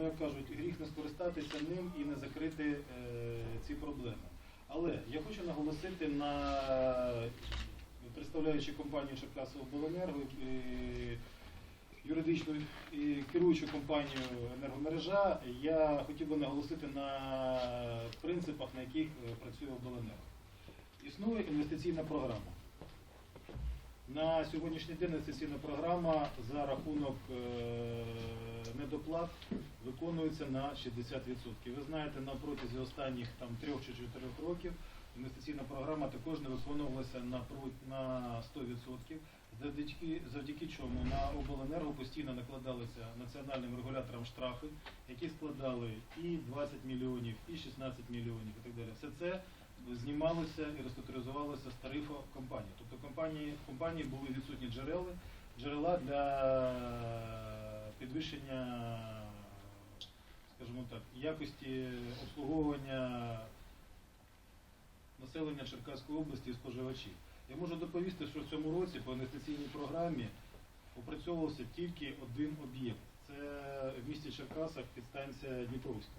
ну як кажуть, гріх не скористатися ним і не закрити е, ці проблеми. Але я хочу наголосити на представляючи компанію Черкасовобленерго, е, юридичну і керуючу компанію енергомережа, я хотів би наголосити на принципах, на яких е, працює обленерго. Існує інвестиційна програма. На сьогоднішній день інвестиційна програма за рахунок е, недоплат виконується на 60%. Ви знаєте, на протязі останніх там, трьох чи чотирьох років інвестиційна програма також не виконувалася на, на 100%, завдяки, завдяки чому на обленерго постійно накладалися національним регуляторам штрафи, які складали і 20 мільйонів, і 16 мільйонів, і так далі. Все це знімалося і реструктуризувалося з тарифу компанії. Тобто компанії, компанії були відсутні джерела, джерела для підвищення, скажімо так, якості обслуговування населення Черкаської області і споживачів. Я можу доповісти, що в цьому році по інвестиційній програмі опрацьовувався тільки один об'єкт. Це в місті Черкасах підстанція Дніпровська,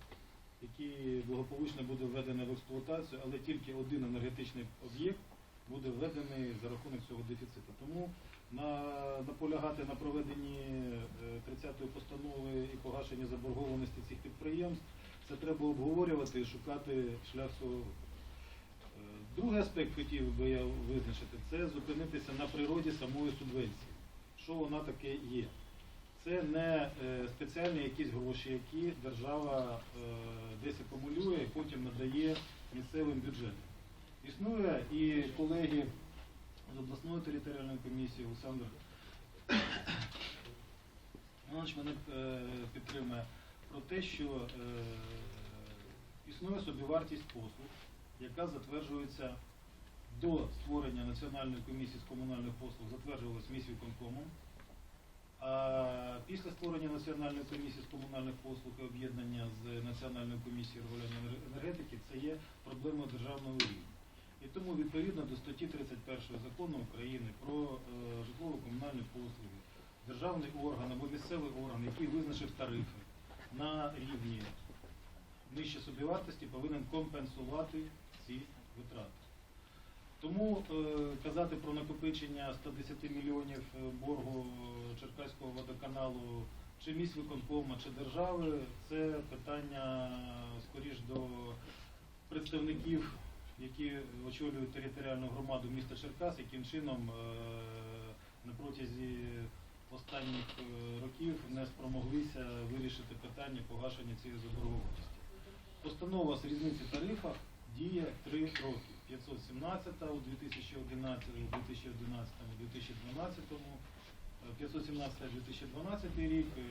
який благополучно буде введений в експлуатацію, але тільки один енергетичний об'єкт буде введений за рахунок цього дефіциту. Тому на, наполягати на проведенні е, 30-ї постанови і погашенні заборгованості цих підприємств, це треба обговорювати і шукати шлях свого. Е, Другий аспект хотів би я визначити, це зупинитися на природі самої субвенції. Що вона таке є? Це не е, спеціальні якісь гроші, які держава е, десь акумулює і потім надає місцевим бюджетам. Існує і колеги з обласної територіальної комісії Олександр Іванович мене е, підтримує про те, що існує собівартість послуг, яка затверджується до створення Національної комісії з комунальних послуг, затверджувалась міськвиконкомом. А після створення Національної комісії з комунальних послуг і об'єднання з Національною комісією регулювання енергетики це є проблемою державного рівня. І тому відповідно до статті 31 закону України про е, житлово-комунальні послуги, державний орган або місцевий орган, який визначив тарифи на рівні нижче собівартості, повинен компенсувати ці витрати. Тому е, казати про накопичення 110 мільйонів е, боргу Черкаського водоканалу чи міськвиконкома, чи держави, це питання скоріш до представників, які очолюють територіальну громаду міста Черкас, яким чином е, на протязі останніх е, років не спромоглися вирішити питання погашення цієї заборгованості. Постанова з різниці тарифах діє 3 роки. 517 у 2011, у 2011, у 2012, е, 517 2012 рік, е,